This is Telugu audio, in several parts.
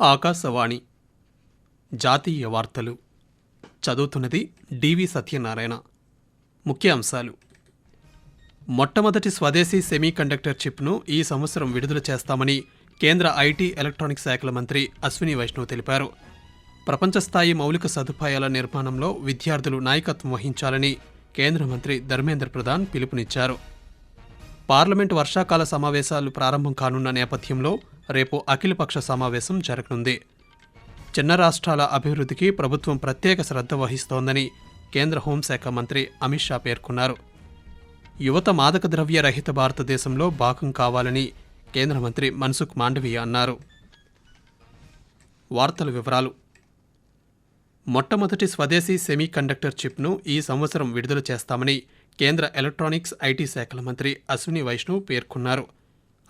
ఆకాశవాణి. జాతీయ వార్తలు. చదువుతున్నది డివి సత్యనారాయణ. ముఖ్య అంశాలు మొట్టమొదటి స్వదేశీ సెమీ కండక్టర్ చిప్ను ఈ సంవత్సరం విడుదల చేస్తామని కేంద్ర ఐటీ ఎలక్ట్రానిక్ శాఖల మంత్రి అశ్విని వైష్ణవ్ తెలిపారు. ప్రపంచస్థాయి మౌలిక సదుపాయాల నిర్మాణంలో విద్యార్థులు నాయకత్వం వహించాలని కేంద్ర మంత్రి ధర్మేంద్ర ప్రధాన్ పిలుపునిచ్చారు. పార్లమెంట్ వర్షాకాల సమావేశాలు ప్రారంభం కానున్న నేపథ్యంలో రేపు అఖిలపక్ష సమావేశం జరగనుంది. చిన్న రాష్ట్రాల అభివృద్ధికి ప్రభుత్వం ప్రత్యేక శ్రద్ధ వహిస్తోందని కేంద్ర హోంశాఖ మంత్రి అమిత్ షా పేర్కొన్నారు. యువత మాదక ద్రవ్య రహిత భారతదేశంలో భాగం కావాలని కేంద్ర మంత్రి మన్సుఖ్ మాండవీయ అన్నారు. వార్తల వివరాలు. మొట్టమొదటి స్వదేశీ సెమీ కండక్టర్ చిప్ను ఈ సంవత్సరం విడుదల చేస్తామని కేంద్ర ఎలక్ట్రానిక్స్ ఐటీ శాఖల మంత్రి అశ్విని వైష్ణవ్ పేర్కొన్నారు.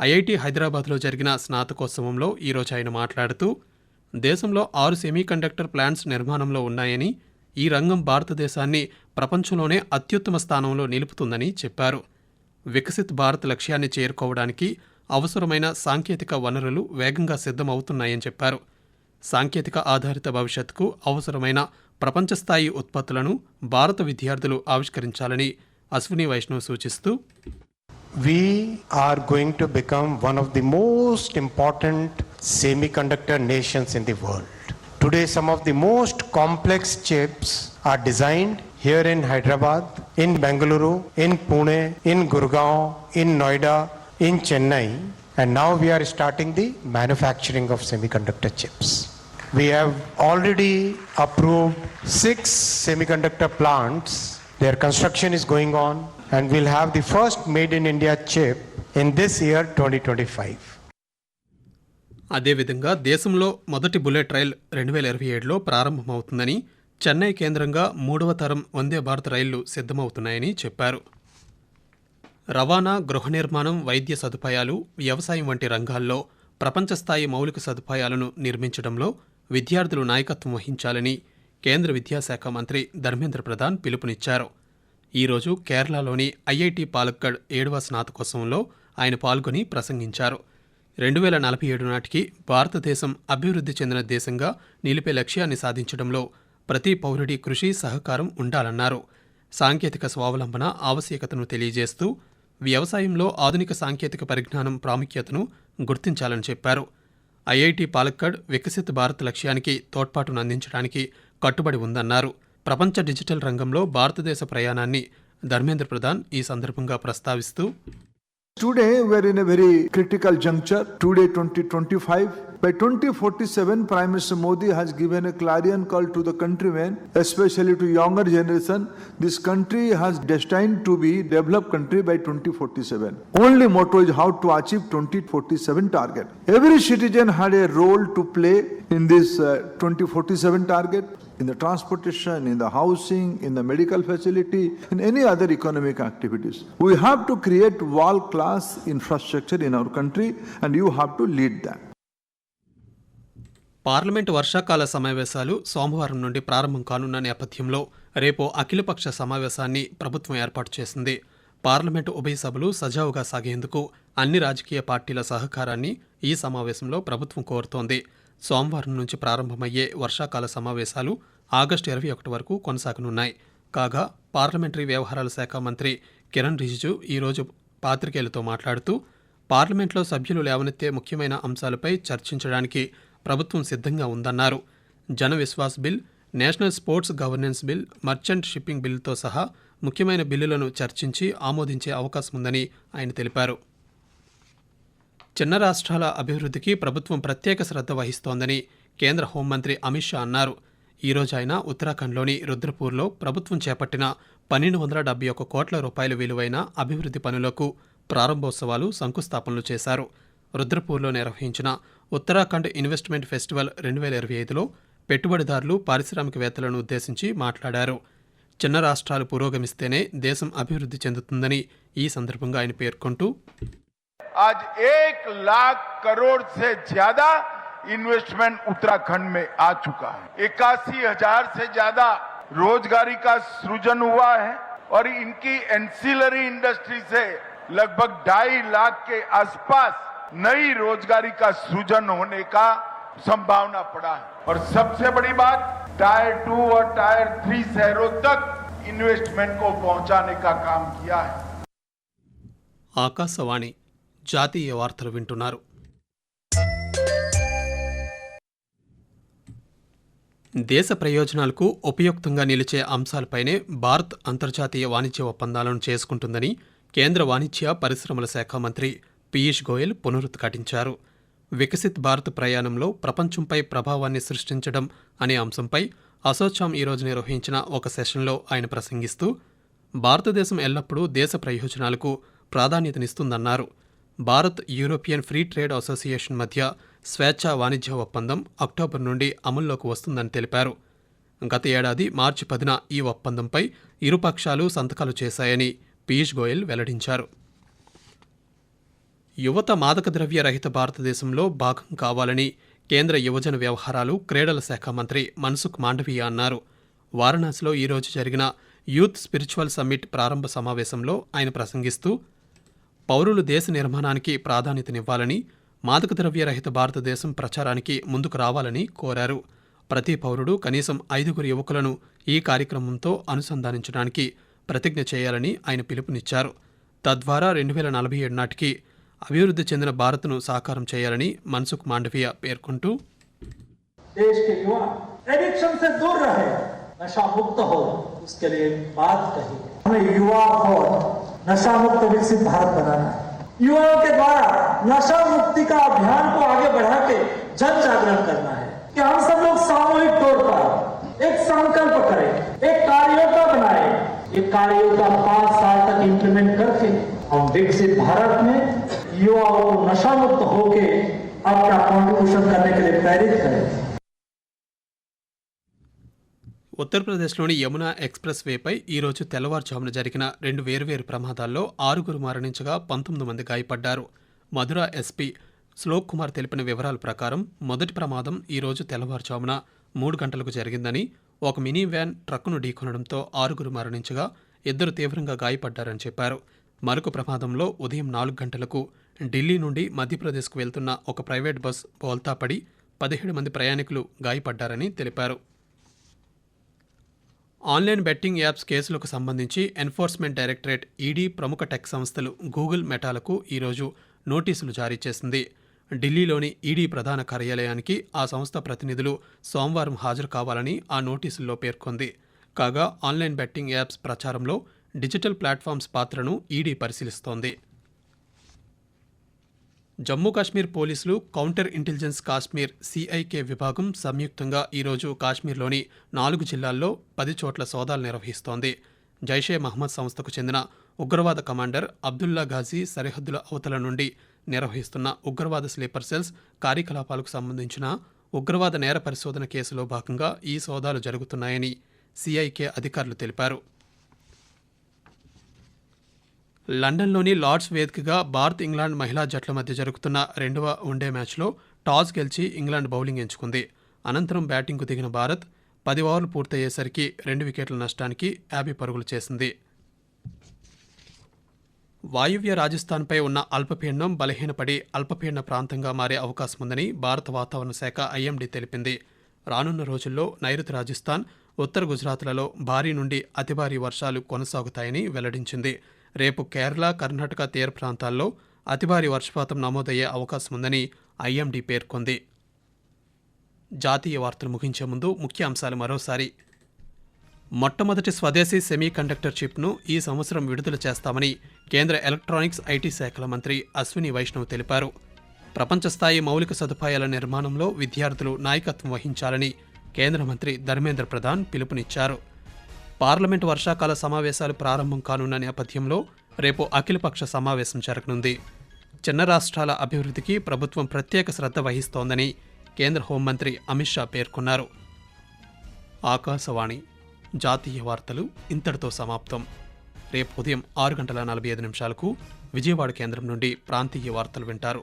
ఐఐటి హైదరాబాద్లో జరిగిన స్నాతకోత్సవంలో ఈరోజు ఆయన మాట్లాడుతూ దేశంలో ఆరు సెమీ కండక్టర్ ప్లాంట్స్ నిర్మాణంలో ఉన్నాయని ఈ రంగం భారతదేశాన్ని ప్రపంచంలోనే అత్యుత్తమ స్థానంలో నిలుపుతుందని చెప్పారు. వికసిత్ భారత్ లక్ష్యాన్ని చేరుకోవడానికి అవసరమైన సాంకేతిక వనరులు వేగంగా సిద్ధమవుతున్నాయని చెప్పారు. సాంకేతిక ఆధారిత భవిష్యత్తుకు అవసరమైన ప్రపంచస్థాయి ఉత్పత్తులను భారత విద్యార్థులు ఆవిష్కరించాలని అశ్విని వైష్ణవ్ సూచిస్తూ We are going to become one of the most important semiconductor nations in the world. Today, some of the most complex chips are designed here in Hyderabad, in Bengaluru, in Pune, in Gurgaon, in Noida, in Chennai, and now we are starting the manufacturing of semiconductor chips. We have already approved six semiconductor plants. Their construction is going on, and we'll have the first made in India chip in this year 2025. అదేవిధంగా దేశంలో మొదటి బుల్లెట్ రైల్ రెండు వేల ఇరవై ఏడులో ప్రారంభమవుతుందని చెన్నై కేంద్రంగా మూడవ తరం వందే భారత్ రైళ్ళు సిద్ధమవుతున్నాయని చెప్పారు రవాణా గృహ నిర్మాణం వైద్య సదుపాయాలు వ్యవసాయం వంటి రంగాల్లో ప్రపంచ స్థాయి మౌలిక సదుపాయాలను నిర్మించడంలో విద్యార్థులు నాయకత్వం వహించాలని కేంద్ర విద్యాశాఖ మంత్రి ధర్మేంద్ర ప్రధాన్ పిలుపునిచ్చారు ఈరోజు కేరళలోని ఐఐటి పాలక్కడ్ ఏడవ స్నాతకోత్సవంలో ఆయన పాల్గొని ప్రసంగించారు. రెండు వేల నలభై ఏడు నాటికి భారతదేశం అభివృద్ధి చెందిన దేశంగా నిలిపే లక్ష్యాన్ని సాధించడంలో ప్రతి పౌరుడి కృషి సహకారం ఉండాలన్నారు. సాంకేతిక స్వావలంబన ఆవశ్యకతను తెలియజేస్తూ వ్యవసాయంలో ఆధునిక సాంకేతిక పరిజ్ఞానం ప్రాముఖ్యతను గుర్తించాలని చెప్పారు. ఐఐటి పాలక్కడ్ వికసిత భారత్ లక్ష్యానికి తోడ్పాటును అందించడానికి కట్టుబడి ఉందన్నారు. ప్రపంచ డిజిటల్ రంగంలో భారతదేశ ప్రయాణాన్ని ధర్మేంద్ర ప్రధాన్ ఈ సందర్భంగా ప్రస్తావిస్తూ today we're in a very critical juncture today twenty twenty five By 2047, Prime Minister Modi has given a clarion call to the countrymen, especially to younger generation. This country has destined to be developed country by 2047. Only motto is how to achieve 2047 target. Every citizen had a role to play in this uh, 2047 target in the transportation, in the housing, in the medical facility, in any other economic activities. We have to create world class infrastructure in our country and you have to lead that. Parliament వర్షాకాల సమావేశాలు సోమవారం నుండి ప్రారంభం కానున్న నేపథ్యంలో రేపు అఖిలపక్ష సమావేశాన్ని ప్రభుత్వం ఏర్పాటు చేసింది. పార్లమెంటు ఉభయ సభలు సజావుగా సాగేందుకు అన్ని రాజకీయ పార్టీల సహకారాన్ని ఈ సమావేశంలో ప్రభుత్వం కోరుతోంది. సోమవారం నుంచి ప్రారంభమయ్యే వర్షాకాల సమావేశాలు ఆగస్టు ఇరవై ఒకటి వరకు కొనసాగనున్నాయి. కాగా పార్లమెంటరీ వ్యవహారాల శాఖ మంత్రి కిరణ్ రిజిజు ఈరోజు పాత్రికేయులతో మాట్లాడుతూ పార్లమెంట్లో సభ్యులు లేవనెత్తే ముఖ్యమైన అంశాలపై చర్చించడానికి ప్రభుత్వం సిద్ధంగా ఉందన్నారు. Jan Vishwas bill national sports governance bill merchant shipping బిల్తో సహా ముఖ్యమైన బిల్లులను చర్చించి ఆమోదించే అవకాశం ఉందని ఆయన తెలిపారు. చిన్న రాష్ట్రాల అభివృద్ధికి ప్రభుత్వం ప్రత్యేక శ్రద్ధ వహిస్తోందని కేంద్ర హోంమంత్రి అమిత్ షా అన్నారు. ఈరోజు ఆయన ఉత్తరాఖండ్లోని రుద్రపూర్లో ప్రభుత్వం చేపట్టిన పన్నెండు వందల డెబ్బై ఒక్క కోట్ల రూపాయల విలువైన అభివృద్ధి పనులకు ప్రారంభోత్సవాలు శంకుస్థాపనలు చేశారు. రుద్రపూర్లో నిర్వహించిన ఉత్తరాఖండ్ ఇన్వెస్ట్మెంట్ ఫెస్టివల్ రెండు వేల ఇరవై ఐదులో పెట్టుబడిదారులు పారిశ్రామికవేత్తలను ఉద్దేశించి మాట్లాడారు చిన్న రాష్ట్రాలు పురోగమిస్తేనే దేశం అభివృద్ధి చెందుతుందని ఈ సందర్భంగా ఆయన పేర్కొంటూ आज एक लाख करोड़ से ज्यादा इन्वेस्टमेंट उत्तराखंड में आ चुका है इक्यासी हजार से ज्यादा रोजगारी का सृजन हुआ है और इनकी एंसिलरी इंडस्ट्री से लगभग ढाई लाख के आसपास नई रोजगारी का सृजन होने का संभावना पड़ा है और सबसे बड़ी बात टायर टू और टायर थ्री शहरों तक इन्वेस्टमेंट को पहुंचाने का काम किया है ఆకాశవాణి జాతీయ వార్తలు వింటున్నారు దేశ ప్రయోజనాలకు ఉపయుక్తంగా నిలిచే అంశాలపైనే భారత్ అంతర్జాతీయ వాణిజ్య ఒప్పందాలను చేసుకుంటుందని కేంద్ర వాణిజ్య పరిశ్రమల శాఖ మంత్రి పీయూష్ గోయల్ పునరుద్ఘాటించారు. వికసిత్ భారత్ ప్రయాణంలో ప్రపంచంపై ప్రభావాన్ని సృష్టించడం అనే అంశంపై అసోచాం ఈరోజు నిర్వహించిన ఒక సెషన్లో ఆయన ప్రసంగిస్తూ భారతదేశం ఎల్లప్పుడూ దేశ ప్రయోజనాలకు ప్రాధాన్యతనిస్తుందన్నారు. Bharat European free trade association మధ్య స్వేచ్ఛా వాణిజ్య ఒప్పందం అక్టోబర్ నుండి అమల్లోకి వస్తుందని తెలిపారు. గత ఏడాది మార్చి పదిన ఈ ఒప్పందంపై ఇరుపక్షాలు సంతకాలు చేశాయని పీయూష్ గోయల్ వెల్లడించారు. యువత మాదక ద్రవ్య రహిత భారతదేశంలో భాగం కావాలని కేంద్ర యువజన వ్యవహారాలు క్రీడల శాఖ మంత్రి మన్సుఖ్ మాండవీయ అన్నారు. వారణాసిలో ఈరోజు జరిగిన యూత్ స్పిరిచువల్ సమ్మిట్ ప్రారంభ సమావేశంలో ఆయన ప్రసంగిస్తూ పౌరులు దేశ నిర్మాణానికి ప్రాధాన్యతనివ్వాలని మాదక ద్రవ్య రహిత భారతదేశం ప్రచారానికి ముందుకు రావాలని కోరారు. ప్రతి పౌరుడు కనీసం ఐదుగురు యువకులను ఈ కార్యక్రమంతో అనుసంధానించడానికి ప్రతిజ్ఞ చేయాలని ఆయన పిలుపునిచ్చారు. తద్వారా రెండు వేల నలభై ఏడు నాటికి అభివృద్ధి చెందిన భారత్ను సాకారం చేయాలని మన్సుఖ్ మాండవీయ పేర్కొంటూ देश के युवा एडिक्शन से दूर रहे नशा मुक्त हो उसके लिए बात कही है। हमें युवा और नशा मुक्त विकसित भारत बनाना है युवाओं के द्वारा नशा मुक्ति का अभियान को आगे बढ़ा के जन जागरण करना है कि हम सब लोग सामूहिक तौर पर एक संकल्प करें एक कार्ययोजना बनाए एक कार्ययोजना पांच साल तक इम्प्लीमेंट करके हम विकसित भारत में युवाओं को नशा मुक्त होके अपना कॉन्ट्रीब्यूशन करने के लिए प्रेरित करें ఉత్తరప్రదేశ్లోని యమునా ఎక్స్ప్రెస్ వేపై ఈరోజు తెల్లవారుజామున జరిగిన రెండు వేర్వేరు ప్రమాదాల్లో ఆరుగురు మరణించగా పంతొమ్మిది మంది గాయపడ్డారు మధుర ఎస్పీ శ్లోక్ కుమార్ తెలిపిన వివరాల ప్రకారం మొదటి ప్రమాదం ఈరోజు తెల్లవారుజామున మూడు గంటలకు జరిగిందని ఒక మినీ వ్యాన్ ట్రక్కును ఢీకొనడంతో ఆరుగురు మరణించగా ఇద్దరు తీవ్రంగా గాయపడ్డారని చెప్పారు మరొక ప్రమాదంలో ఉదయం నాలుగు గంటలకు ఢిల్లీ నుండి మధ్యప్రదేశ్కు వెళ్తున్న ఒక ప్రైవేట్ బస్ బోల్తాపడి పదిహేడు మంది ప్రయాణికులు గాయపడ్డారని తెలిపారు. ఆన్లైన్ బెట్టింగ్ యాప్స్ కేసులకు సంబంధించి ఎన్ఫోర్స్మెంట్ డైరెక్టరేట్ ఈడీ ప్రముఖ టెక్ సంస్థలు గూగుల్ మెటాలకు ఈరోజు నోటీసులు జారీ చేసింది. ఢిల్లీలోని ఈడీ ప్రధాన కార్యాలయానికి ఆ సంస్థ ప్రతినిధులు సోమవారం హాజరు కావాలని ఆ నోటీసుల్లో పేర్కొంది. కాగా ఆన్లైన్ బెట్టింగ్ యాప్స్ ప్రచారంలో డిజిటల్ ప్లాట్ఫామ్స్ పాత్రను ఈడీ పరిశీలిస్తోంది. జమ్మూ కాశ్మీర్ పోలీసులు కౌంటర్ ఇంటెలిజెన్స్ కాశ్మీర్ సిఐకే విభాగం సంయుక్తంగా ఈరోజు కాశ్మీర్లోని నాలుగు జిల్లాల్లో పది చోట్ల సోదాలు నిర్వహిస్తోంది. జైషే మహమ్మద్ సంస్థకు చెందిన ఉగ్రవాద కమాండర్ అబ్దుల్లా ఘాజీ సరిహద్దుల అవతల నుండి నిర్వహిస్తున్న ఉగ్రవాద స్లీపర్ సెల్స్ కార్యకలాపాలకు సంబంధించిన ఉగ్రవాద నేర పరిశోధన కేసులో భాగంగా ఈ సోదాలు జరుగుతున్నాయని సిఐకే అధికారులు తెలిపారు. లండన్లోని లార్డ్స్ వేదికగా భారత్ ఇంగ్లాండ్ మహిళా జట్ల మధ్య జరుగుతున్న రెండవ వన్డే మ్యాచ్లో టాస్ గెలిచి ఇంగ్లాండ్ బౌలింగ్ ఎంచుకుంది. అనంతరం బ్యాటింగ్కు దిగిన భారత్ పది ఓవర్లు పూర్తయ్యేసరికి రెండు వికెట్ల నష్టానికి యాభై పరుగులు చేసింది. వాయువ్య రాజస్థాన్పై ఉన్న అల్పపీడనం బలహీనపడి అల్పపీడన ప్రాంతంగా మారే అవకాశం ఉందని భారత వాతావరణ శాఖ ఐఎండీ తెలిపింది. రానున్న రోజుల్లో నైరుతి రాజస్థాన్ ఉత్తర గుజరాత్లలో భారీ నుండి అతి భారీ వర్షాలు కొనసాగుతాయని వెల్లడించింది. రేపు కేరళ కర్ణాటక తీర ప్రాంతాల్లో అతి భారీ వర్షపాతం నమోదయ్యే అవకాశం ఉందని ఐఎండీ పేర్కొంది. జాతీయ వార్తలు ముగించే ముందు ముఖ్య అంశాలు మరోసారి. మొట్టమొదటి స్వదేశీ సెమీ కండక్టర్ చిప్ను ఈ సంవత్సరం విడుదల చేస్తామని కేంద్ర ఎలక్ట్రానిక్స్ ఐటీ శాఖల మంత్రి అశ్విని వైష్ణవ్ తెలిపారు. ప్రపంచస్థాయి మౌలిక సదుపాయాల నిర్మాణంలో విద్యార్థులు నాయకత్వం వహించాలని కేంద్ర మంత్రి ధర్మేంద్ర ప్రధాన్ పిలుపునిచ్చారు. పార్లమెంట్ వర్షాకాల సమావేశాలు ప్రారంభం కానున్న నేపథ్యంలో రేపు అఖిలపక్ష సమావేశం జరగనుంది. చిన్న రాష్ట్రాల అభివృద్ధికి ప్రభుత్వం ప్రత్యేక శ్రద్ధ వహిస్తోందని కేంద్ర హోంమంత్రి అమిత్ షా పేర్కొన్నారు. ఆకాశవాణి జాతీయ వార్తలు ఇంతటితో సమాప్తం. రేపు ఉదయం ఆరు గంటల నలభై ఐదు నిమిషాలకు విజయవాడ కేంద్రం నుండి ప్రాంతీయ వార్తలు వింటారు.